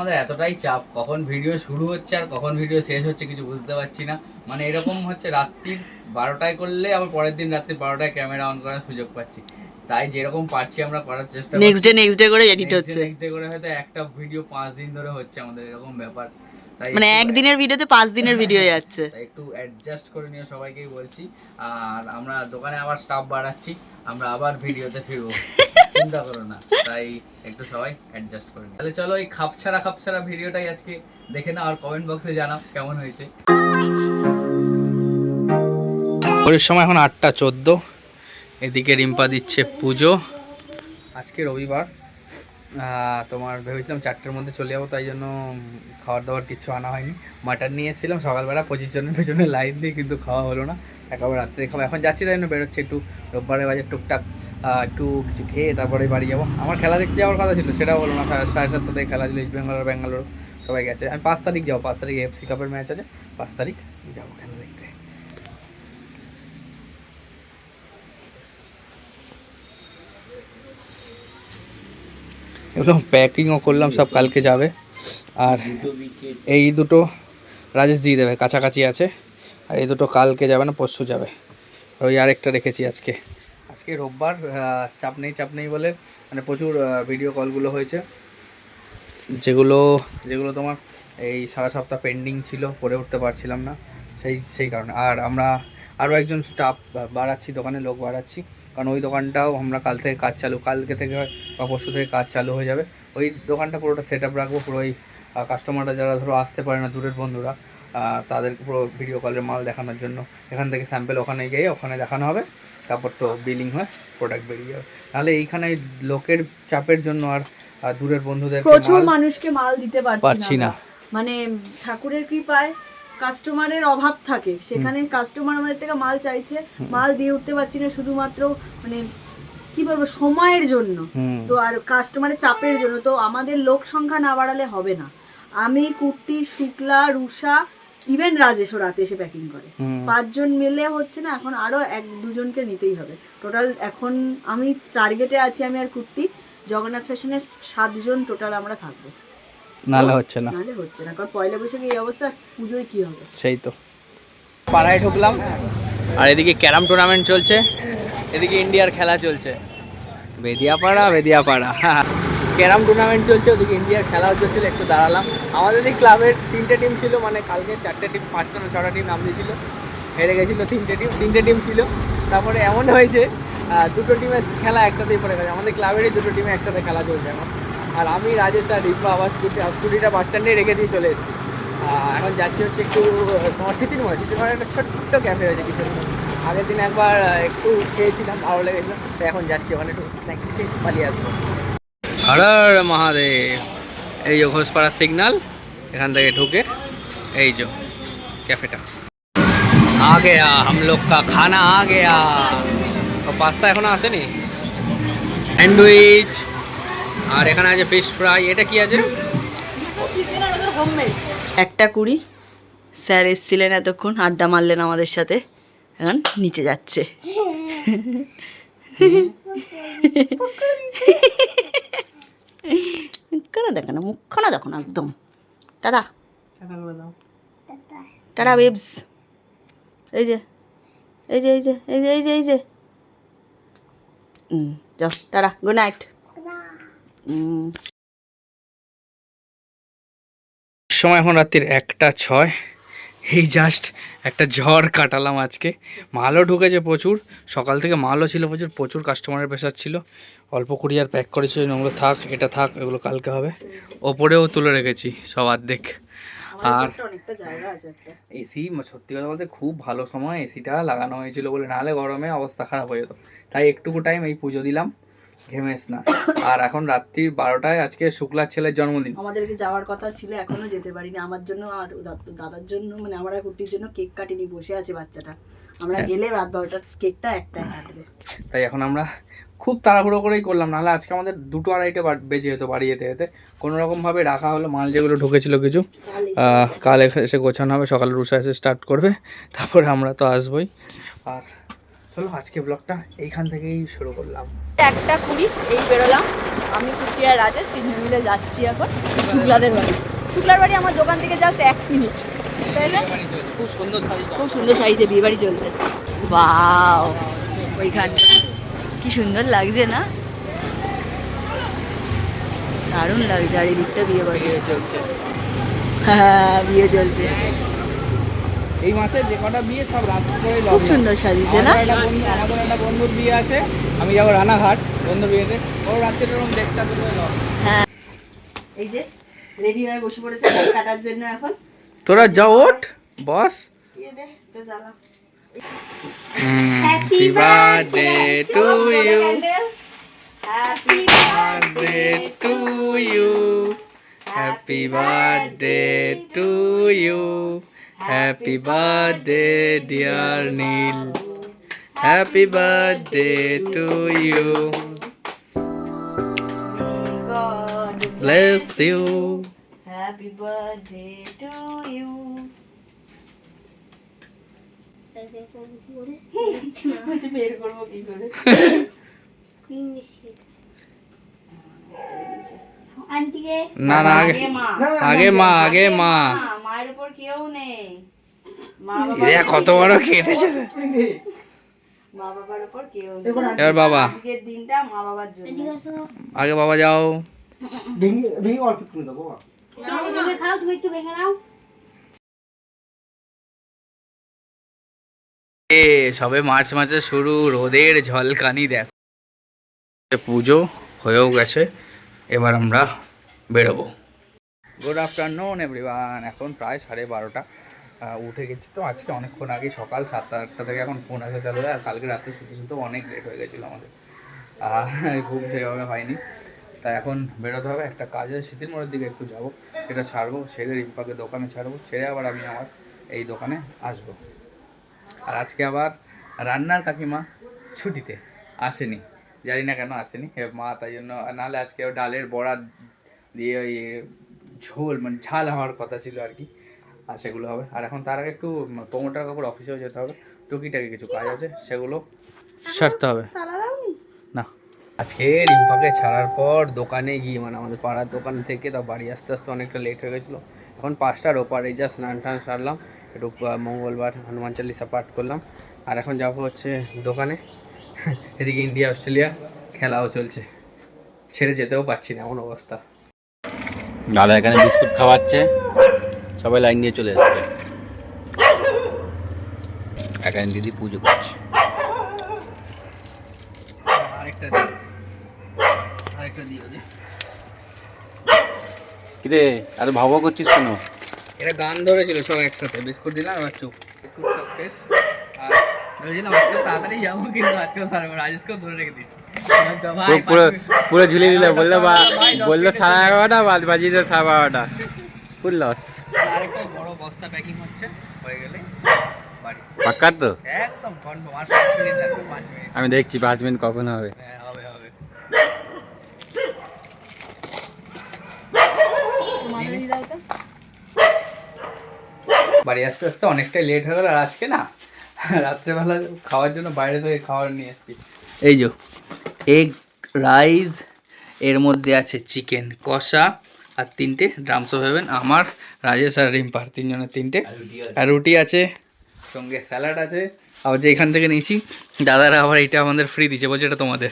আমাদের এতটাই চাপ, কখন ভিডিও শুরু হচ্ছে আর কখন ভিডিও শেষ হচ্ছে কিছু বুঝতে পারছি না। মানে এরকম হচ্ছে রাত্রির বারোটায় করলে আবার পরের দিন রাত্রি বারোটায় ক্যামেরা অন করার সুযোগ পাচ্ছি। তাই যেরকম পারছি আমরা করার চেষ্টা নেক্সট ডে নেক্সট ডে করে এডিট হচ্ছে। নেক্সট ডে করে হয়তো একটা ভিডিও পাঁচ দিন ধরে হচ্ছে আমাদের এরকম ব্যাপার। তাই মানে একদিনের ভিডিওতে পাঁচ দিনের ভিডিও যাচ্ছে। তাই একটু অ্যাডজাস্ট করে নিও সবাইকেই বলছি। আর আমরা দোকানে আবার স্টাফ বাড়াচ্ছি আমরা আবার ভিডিওতে ফিরবো। চিন্তা করো না তাই একটু সবাই অ্যাডজাস্ট করে নিও। তাহলে চলো এই খাপছাড়া খাপছাড়া ভিডিওটাই আজকে দেখে নাও আর কমেন্ট বক্সে জানাও কেমন হয়েছে। ওর সময় এখন আটটা চোদ্দ। এদিকে রিম্পা দিচ্ছে পুজো। আজকে রবিবার। তোমার ভেবেছিলাম চারটের মধ্যে চলে যাব, তাই জন্য খাবার দাবার কিছু আনা হয়নি। মাটন নিয়ে এসেছিলাম, সকালবেলা পঁচিশ জনের পেছনে লাইন দিয়ে, কিন্তু খাওয়া হলো না। একেবারে রাত্রে খাব এখন যাচ্ছি তাই জন্য বেরোচ্ছে একটু। রোববারের বাজার টুকটাক একটু কিছু খেয়ে তারপরে বাড়ি যাব। আমার খেলা দেখতে যাওয়ার কথা ছিল, সেটাও হলো না। সাড়ে সাতটা থেকে খেলা ছিল, ইস্ট বেঙ্গল আর ব্যাঙ্গালোর। সবাই গেছে। আমি পাঁচ তারিখ যাব, পাঁচ তারিখ এফসি কাপের ম্যাচ আছে, পাঁচ তারিখ যাব খেলা এগুলো প্যাকিংও করলাম, সব কালকে যাবে। আর এই দুটো রাজেশ দিয়ে দেবে, কাছাকাছি আছে। আর এই দুটো কালকে যাবে না, পরশু যাবে। ওই আরেকটা রেখেছি আজকে। আজকে রোববার চাপ নেই চাপ নেই বলে মানে প্রচুর ভিডিও কলগুলো হয়েছে। যেগুলো যেগুলো তোমার এই সারা সপ্তাহ পেন্ডিং ছিল, করে উঠতে পারছিলাম না। সেই সেই কারণে। আর আমরা আরও একজন স্টাফ বাড়াচ্ছি, দোকানে লোক বাড়াচ্ছি। কারণ ওই দোকানটাও আমরা কাল থেকে কাজ চালু কালকে থেকে বা পরশু থেকে কাজ চালু হয়ে যাবে। ওই দোকানটা পুরোটা সেট আপ রাখব পুরো ওই কাস্টমাররা যারা ধরো আসতে পারে না দূরের বন্ধুরা তাদেরকে পুরো ভিডিও কলের মাল দেখানোর জন্য। এখান থেকে স্যাম্পেল ওখানে গিয়ে ওখানে দেখানো হবে তারপর তো বিলিং হয় প্রোডাক্ট বেরিয়ে যাবে। নাহলে এইখানে লোকের চাপের জন্য আর দূরের বন্ধুদের প্রচুর মানুষকে মাল দিতে পারছি। না মানে ঠাকুরের কৃপায় কাস্টমারের অভাব থাকে। সেখানে কাস্টমার আমাদের থেকে মাল চাইছে মাল দিয়ে উঠতে পারছি না শুধুমাত্র মানে কি বলব সময়ের জন্য। তো আর কাস্টমারের চাপের জন্য। তো আমাদের লোক সংখ্যা না বাড়ালে হবে না। আমি কুর্তি শুক্লা রুষা ইভেন রাজেশও রাতে এসে প্যাকিং করে। পাঁচজন মিলে হচ্ছে না এখন আরও এক দুজনকে নিতেই হবে। টোটাল এখন আমি টার্গেটে আছি আমি আর কুর্তি। জগন্নাথ ফ্যাশনের সাতজন টোটাল আমরা থাকব। নাহলে হচ্ছে না। নাহলে হচ্ছে না কারণ পয়লা বৈশাখে এই অবস্থা পুজোয় কি হবে? সেই তো। পাড়ায় ঢুকলাম আর এদিকে ক্যারাম টুর্নামেন্ট চলছে এদিকে ইন্ডিয়ার খেলা চলছে। বেদিয়াপাড়া বেদিয়াপাড়া। ক্যারাম টুর্নামেন্ট চলছে ওদিকে ইন্ডিয়ার খেলাও চলছিল একটু দাঁড়ালাম। আমাদের এই ক্লাবের তিনটে টিম ছিল মানে কালকে চারটে টিম পাঁচটা না ছটা টিম নাম দিয়েছিল। হেরে গেছিল তিনটে টিম তিনটে টিম ছিল। তারপরে এমন হয়েছে দুটো টিমের খেলা একসাথেই পড়ে গেছে। আমাদের ক্লাবেরই দুটো টিমে একসাথে খেলা চলছে এখন। আর আমি রাজেশ আর রিম্পা আবার স্কুটি স্কুটিটা বাস স্ট্যান্ডে রেখে দিয়ে চলে এসেছি। এখন যাচ্ছি হচ্ছে একটু, তোমার সিটির মোড়ে সিটির মোড়ে একটা ছোট্ট ক্যাফে হয়েছে কিছু আগের দিন একবার একটু খেয়েছিলাম, ভালো লেগেছিল। তো এখন যাচ্ছি, ওখানে একটু পালিয়ে আসব। হরার মহাদেব। এই যে ঘোষপাড়া সিগনাল এখান থেকে ঢুকে, এই যে ক্যাফেটা আ গেয়া, হাম লোক কা খানা আ গেয়া। পাস্তা এখনও আসেনি? স্যান্ডউইচ। আর এখানে আছে ফিশ ফ্রাই এটা কি আছে? একটা কুড়ি। স্যার এসছিলেন এতক্ষণ, আড্ডা মারলেন আমাদের সাথে। এখন নিচে যাচ্ছে। মুখখানা দেখো না, মুখখানা দেখো না একদম। দাদা। টাটা বেবস এই যে এই যে এই যে এই যে এই যে এই যে। হুম যাও টাটা গুড নাইট সময় এখন রাত্রির একটা ছয়। এই জাস্ট একটা ঝড় কাটালাম আজকে। মালও ঢুকেছে প্রচুর। সকাল থেকে মালও ছিল প্রচুর প্রচুর কাস্টমারের প্রেশার ছিল। অল্প কুরিয়ার প্যাক করেছি ওগুলো থাক এটা থাক এগুলো কালকে হবে। ওপরেও তুলে রেখেছি সব অর্ধেক। আর অনেকটা জায়গা আছে এসি সত্যি কথা বলতে খুব ভালো সময় এসিটা লাগানো হয়েছিল বলে নাহলে গরমে অবস্থা খারাপ হয়ে যেত। তাই একটুকু টাইম এই পুজো দিলাম। ঘেমেস না। আর এখন রাত্রি বারোটায় আজকে শুক্লার ছেলের জন্মদিন। আমাদেরকে যাওয়ার কথা ছিল এখনও যেতে পারিনি। আমার জন্য আর দাদার জন্য মানে আমার কুটির জন্য কেক কাটিনি বসে আছে বাচ্চাটা। আমরা গেলে রাত বারোটার কেকটা একটা কাটবে। তাই এখন আমরা খুব তাড়াহুড়ো করেই করলাম। নাহলে আজকে আমাদের দুটো আড়াইটে বেজে যেত বাড়ি যেতে যেতে। কোনো রকমভাবে রাখা হলো মাল যেগুলো ঢুকেছিল কিছু। কাল এসে গোছানো হবে সকালে রুষা এসে স্টার্ট করবে। তারপরে আমরা তো আসবোই। আর চলো আজকে ব্লগটা এইখান থেকেই শুরু করলাম। একটা কুড়ি এই বেরোলাম। আমি কুটি আর রাজেশ তিনজন মিলে যাচ্ছি এখন শুক্লাদের বাড়ি। শুক্লার বাড়ি আমার দোকান থেকে জাস্ট এক মিনিট। তাই না? খুব সুন্দর সাইজ খুব সুন্দর সাইজে বিয়ে বাড়ি চলছে। বাও ওইখানটা কি সুন্দর লাগছে না? দারুণ লাগছে আর এই দিকটা বিয়ে বাড়ি। চলছে। হ্যাঁ বিয়ে চলছে। এই মাসে যে কটা বিয়ে সব রাত করে খুব সুন্দর সাজিয়েছে না? আমাদের একটা বন্ধু বন্ধুর বিয়ে আছে আমি যাব রানাঘাট বন্ধুর বিয়েতে। ও রাত্রে রকম দেখতে হ্যাঁ। এই যে রেডি হয়ে বসে পড়েছে কাটার জন্য এখন। তোরা যা ওঠ বস। Happy birthday to you happy birthday to you happy birthday to you happy birthday dear Neel happy birthday to you bless you happy birthday to you বের করব কি করে না না আগে মা। আগে মা, মায়ের উপর কেউ নেই। মা কত বড় কেটেছে মা বাবার উপর কেউ এবার বাবা। আজকের দিনটা মা বাবার জন্য। আগে বাবা যাও। নাও, তুমি খাও তুমি একটু ভেঙে নাও। এ সবে মার্চ মাসে শুরু রোদের ঝলকানি দেখ। পুজো হয়েও গেছে এবার আমরা বেরোবো। গুড আফটারনুন এভরিওয়ান এখন প্রায় সাড়ে বারোটা। উঠে গেছি তো আজকে অনেকক্ষণ আগে সকাল সাতটা আটটা থেকে এখন ফোন আসা চালু হয় আর কালকে রাতে শুতে শুতে অনেক লেট হয়ে গেছিল আমাদের। আর ঘুম সেভাবে হয়নি। তা এখন বেরোতে হবে, একটা কাজে। শীতের মোড়ের দিকে একটু যাব এটা ছাড়বো ছেড়ে রিম্পাকে দোকানে ছাড়বো, ছেড়ে আবার আমি আমার এই দোকানে আসব। আর আজকে আবার রান্নার কাকিমা ছুটিতে আসেনি। জানি না কেন আসেনি। মা, তাই জন্য, নাহলে আজকে ডালের বড়া দিয়ে ওই ঝোল মানে ঝাল হওয়ার কথা ছিল আর কি। আর সেগুলো হবে। আর এখন তার আগে একটু প্রমোটার কাকুর অফিসেও যেতে হবে। টুকিটাকি কিছু কাজ আছে সেগুলো সারতে হবে। না। আজকে রিম্পাকে ছাড়ার পর দোকানে গিয়ে মানে আমাদের পাড়ার দোকান থেকে তা বাড়ি আসতে আসতে অনেকটা লেট হয়ে গেছিল। এখন পাঁচটার ওপারে যা স্নান টান সারলাম একটু মঙ্গলবার হনুমান চালিসা পাঠ করলাম। আর এখন যাব হচ্ছে দোকানে। এদিকে ইন্ডিয়া অস্ট্রেলিয়া খেলাও চলছে। ছেড়ে যেতেও পারছি না এমন অবস্থা। দাদা এখানে বিস্কুট খাওয়াচ্ছে। সবাই লাইন দিয়ে চলে এসছে এখানে দিদি পুজো করছে। কিরে এত ভাবা করছিস কেন? এটা গান ধরেছিল সব একসাথে। বিস্কুট দিলাম এবার চুপ। বিস্কুট সব শেষ। আর ভেবেছিলাম আজকে তাড়াতাড়ি যাব কিন্তু আজকেও সারবো রাজেশকেও ধরে রেখে দিচ্ছি পুরো পুরো দিলে বলল বা বলল সাড়ে এগারোটা বাদ বাজিয়ে দিল সাড়ে বারোটা ফুল লস আরেকটা বড় বস্তা প্যাকিং হচ্ছে হয়ে গেলে বাড়ি তো একদম কনফার্ম আর পাঁচ মিনিট লাগবে পাঁচ মিনিট আমি দেখছি পাঁচ মিনিট কখন হবে হ্যাঁ হবে হবে বাড়ি আসতে আসতে অনেকটাই লেট হয়ে গেল আর আজকে না রাত্রেবেলা খাওয়ার জন্য বাইরে থেকে খাবার নিয়ে এসেছি। এই যে এগ রাইস এর মধ্যে আছে চিকেন কষা আর তিনটে ড্রামস ভাবেন আমার রাজেশ আর রিম্পার তিনজনের তিনটে। আর রুটি আছে। সঙ্গে স্যালাড আছে। আবার যে এখান থেকে নিয়েছি দাদারা আবার এটা আমাদের ফ্রি দিচ্ছে বলছে এটা তোমাদের।